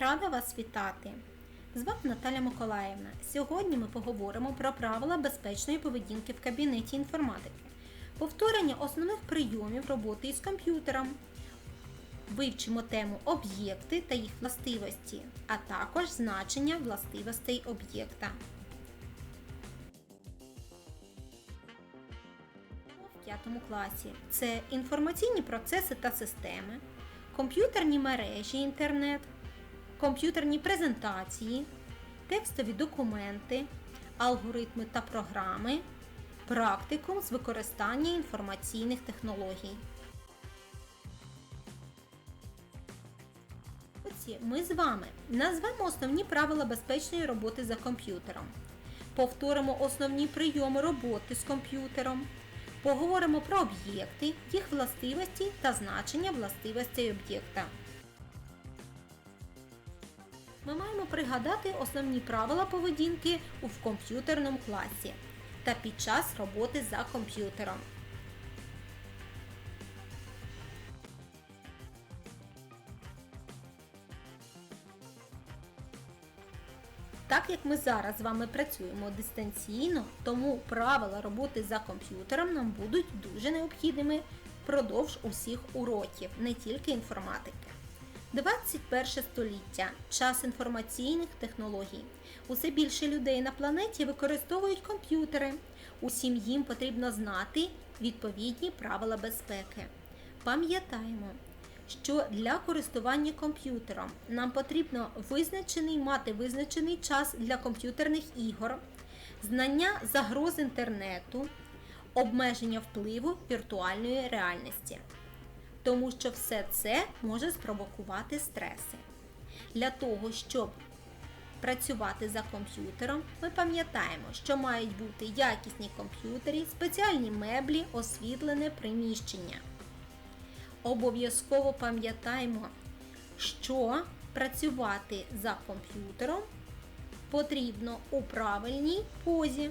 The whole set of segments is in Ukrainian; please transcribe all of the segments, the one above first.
Рада вас вітати! З вами Наталя Миколаївна. Сьогодні ми поговоримо про правила безпечної поведінки в кабінеті інформатики, повторення основних прийомів роботи із комп'ютером. Вивчимо тему об'єкти та їх властивості, а також значення властивостей об'єкта. В п'ятому класі це інформаційні процеси та системи, комп'ютерні мережі інтернет, комп'ютерні презентації, текстові документи, алгоритми та програми, практикум з використання інформаційних технологій. Оці ми з вами назвемо основні правила безпечної роботи за комп'ютером. Повторимо основні прийоми роботи з комп'ютером. Поговоримо про об'єкти, їх властивості та значення властивостей об'єкта. Ми маємо пригадати основні правила поведінки в комп'ютерному класі та під час роботи за комп'ютером. Так як ми зараз з вами працюємо дистанційно, тому правила роботи за комп'ютером нам будуть дуже необхідними впродовж усіх уроків, не тільки інформатики. 21 століття час інформаційних технологій. Усе більше людей на планеті використовують комп'ютери. Усім їм потрібно знати відповідні правила безпеки. Пам'ятаємо, що для користування комп'ютером нам потрібно визначений мати визначений час для комп'ютерних ігор, знання загроз інтернету, обмеження впливу віртуальної реальності. Тому що все це може спровокувати стреси. Для того, щоб працювати за комп'ютером, ми пам'ятаємо, що мають бути якісні комп'ютери, спеціальні меблі, освітлене приміщення. Обов'язково пам'ятаємо, що працювати за комп'ютером потрібно у правильній позі.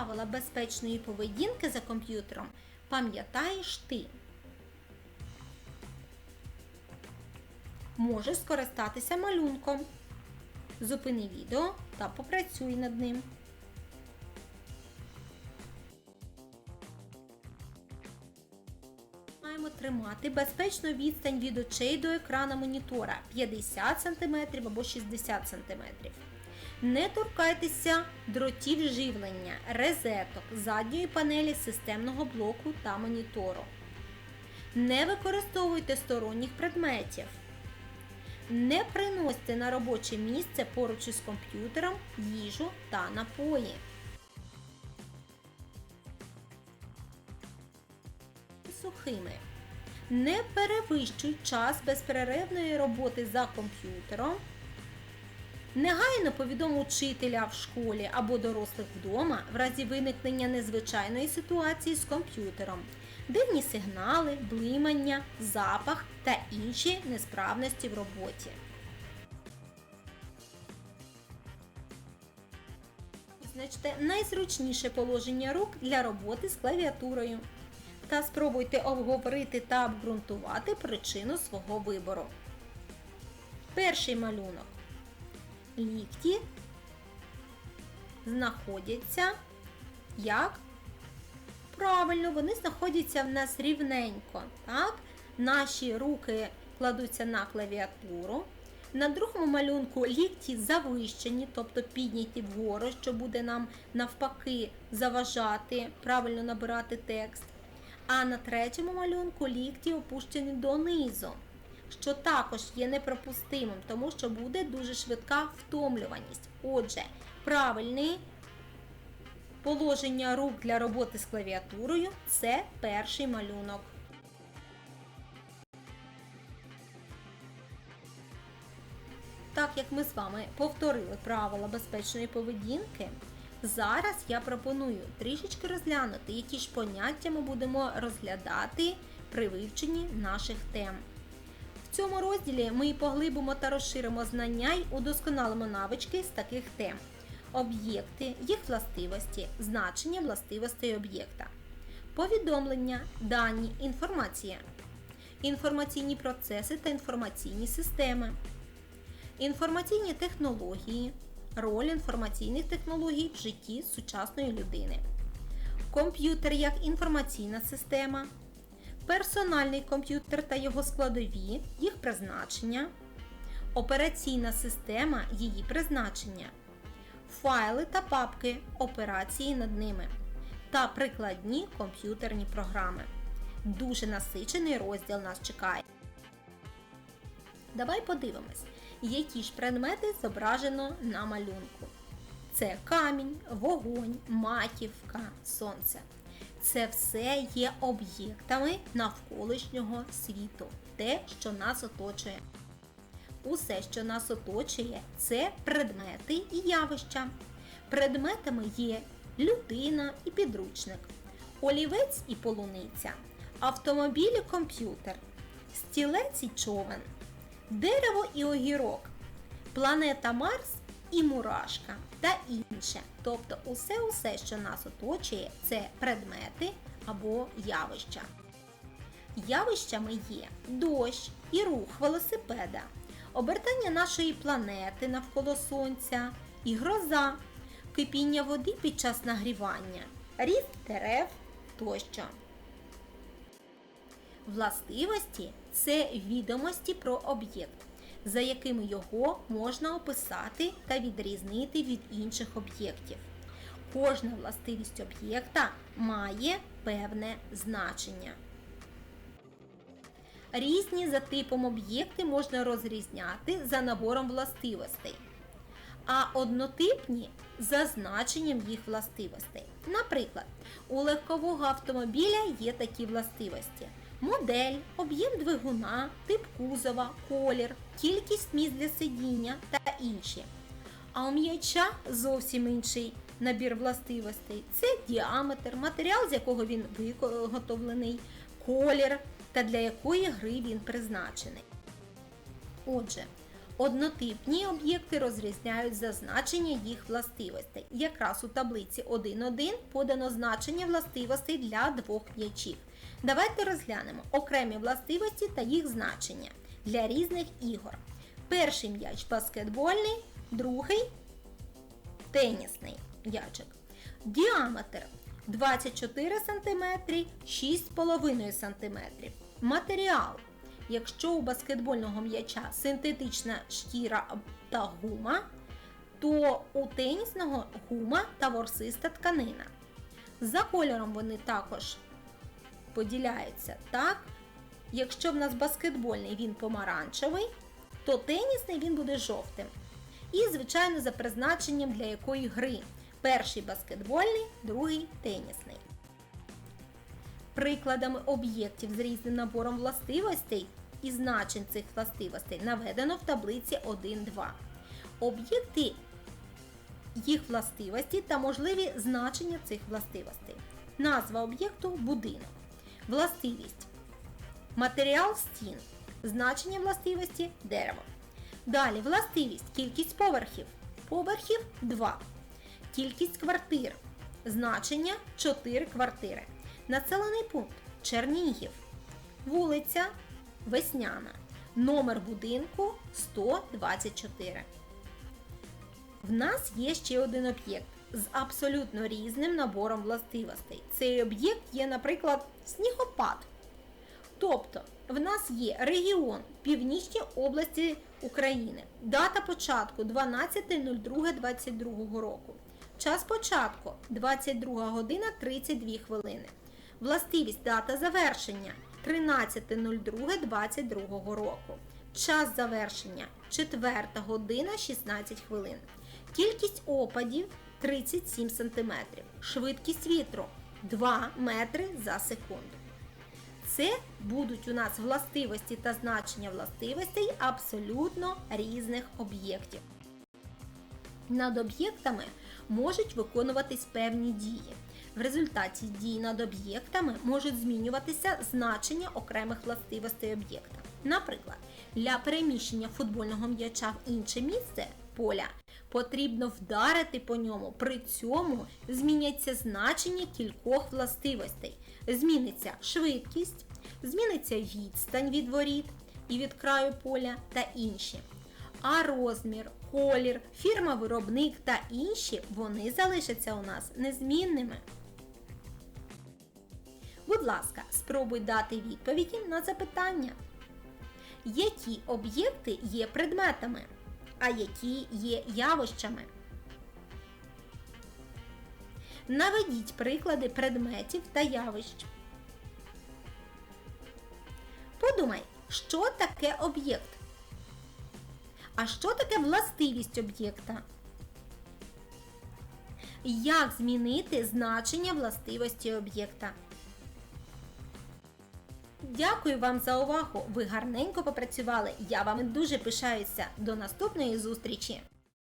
Правила безпечної поведінки за комп'ютером пам'ятаєш ти. Можеш скористатися малюнком. Зупини відео та попрацюй над ним. Маємо тримати безпечну відстань від очей до екрана монітора 50 см або 60 см. Не торкайтеся дротів живлення, резеток, задньої панелі системного блоку та монітору. Не використовуйте сторонніх предметів. Не приносьте на робоче місце поруч із комп'ютером їжу та напої. Сухими. Не перевищуй час безперервної роботи за комп'ютером. Негайно повідом учителя в школі або дорослих вдома в разі виникнення незвичайної ситуації з комп'ютером, дивні сигнали, блимання, запах та інші несправності в роботі. Визначте найзручніше положення рук для роботи з клавіатурою. Та спробуйте обговорити та обґрунтувати причину свого вибору. Перший малюнок лікті знаходяться як? Правильно, вони знаходяться в нас рівненько. Так? Наші руки кладуться на клавіатуру. На другому малюнку лікті завищені, тобто підняті вгору, що буде нам навпаки заважати, правильно набирати текст. А на третьому малюнку лікті опущені донизу що також є непропустимим, тому що буде дуже швидка втомлюваність. Отже, правильне положення рук для роботи з клавіатурою це перший малюнок. Так як ми з вами повторили правила безпечної поведінки, зараз я пропоную трішечки розглянути, які ж поняття ми будемо розглядати при вивченні наших тем. В цьому розділі ми поглибимо та розширимо знання й удосконалимо навички з таких тем: об'єкти, їх властивості, значення властивостей об'єкта, повідомлення, дані, інформація. інформаційні процеси та інформаційні системи, інформаційні технології, роль інформаційних технологій в житті сучасної людини, комп'ютер як інформаційна система, персональний комп'ютер та його складові, їх призначення, операційна система, її призначення, файли та папки, операції над ними та прикладні комп'ютерні програми. Дуже насичений розділ нас чекає. Давай подивимось, які ж предмети зображено на малюнку. Це камінь, вогонь, маківка, сонце. Це все є об'єктами навколишнього світу, те, що нас оточує. Усе, що нас оточує, це предмети і явища. Предметами є людина і підручник, олівець і полуниця, автомобіль і комп'ютер, стілець і човен, дерево і огірок, планета Марс і мурашка та інше. Тобто усе-усе, що нас оточує, це предмети або явища. Явищами є дощ і рух велосипеда, обертання нашої планети навколо Сонця і гроза, кипіння води під час нагрівання, ріст дерев тощо. Властивості це відомості про об'єкт, за якими його можна описати та відрізнити від інших об'єктів. Кожна властивість об'єкта має певне значення. Різні за типом об'єкти можна розрізняти за набором властивостей, а однотипні за значенням їх властивостей. Наприклад, у легкового автомобіля є такі властивості: модель, об'єм двигуна, тип кузова, колір, кількість місць для сидіння та інші. А у м'яча зовсім інший набір властивостей. Це діаметр, матеріал, з якого він виготовлений, колір та для якої гри він призначений. Отже, однотипні об'єкти розрізняють за значення їх властивостей. Якраз у таблиці 1.1 подано значення властивостей для двох м'ячів. Давайте розглянемо окремі властивості та їх значення для різних ігор. Перший м'яч баскетбольний, другий тенісний м'ячик. Діаметр 24 см, 6,5 см. Матеріал. Якщо у баскетбольного м'яча синтетична шкіра та гума, то у тенісного гума та ворсиста тканина. За кольором вони також поділяються. Так, якщо в нас баскетбольний він помаранчевий, то тенісний він буде жовтим. І, звичайно, за призначенням для якої гри. Перший баскетбольний, другий тенісний. Прикладами об'єктів з різним набором властивостей і значень цих властивостей наведено в таблиці 1.2. Об'єкти їх властивості та можливі значення цих властивостей. Назва об'єкту будинок. Властивість. Матеріал стін. Значення властивості дерево. Далі властивість. Кількість поверхів. Поверхів 2. Кількість квартир. Значення 4 квартири. Населений пункт Чернігів. Вулиця Весняна. Номер будинку 124. В нас є ще один об'єкт з абсолютно різним набором властивостей. Цей об'єкт є, наприклад, снігопад. Тобто, в нас є регіон Північні області України. Дата початку 12.02.22 року. Час початку 22 година 32 хвилини. Властивість дата завершення 13.02.22 року. Час завершення 4 година 16 хвилин. Кількість опадів 37 см. Швидкість вітру 2 метри за секунду. Це будуть у нас властивості та значення властивостей абсолютно різних об'єктів. Над об'єктами можуть виконуватись певні дії. В результаті дій над об'єктами можуть змінюватися значення окремих властивостей об'єкта. Наприклад, для переміщення футбольного м'яча в інше місце поля потрібно вдарити по ньому. При цьому зміняться значення кількох властивостей. Зміниться швидкість, Зміниться відстань від воріт і від краю поля та інші. А розмір, колір, фірма-виробник та інші вони залишаться у нас незмінними. Будь ласка, спробуй дати відповіді на запитання. Які об'єкти є предметами, а які є явищами? Наведіть приклади предметів та явищ. Подумай, що таке об'єкт? А що таке властивість об'єкта? Як змінити значення властивості об'єкта? Дякую вам за увагу! Ви гарненько попрацювали. Я вами дуже пишаюся. До наступної зустрічі!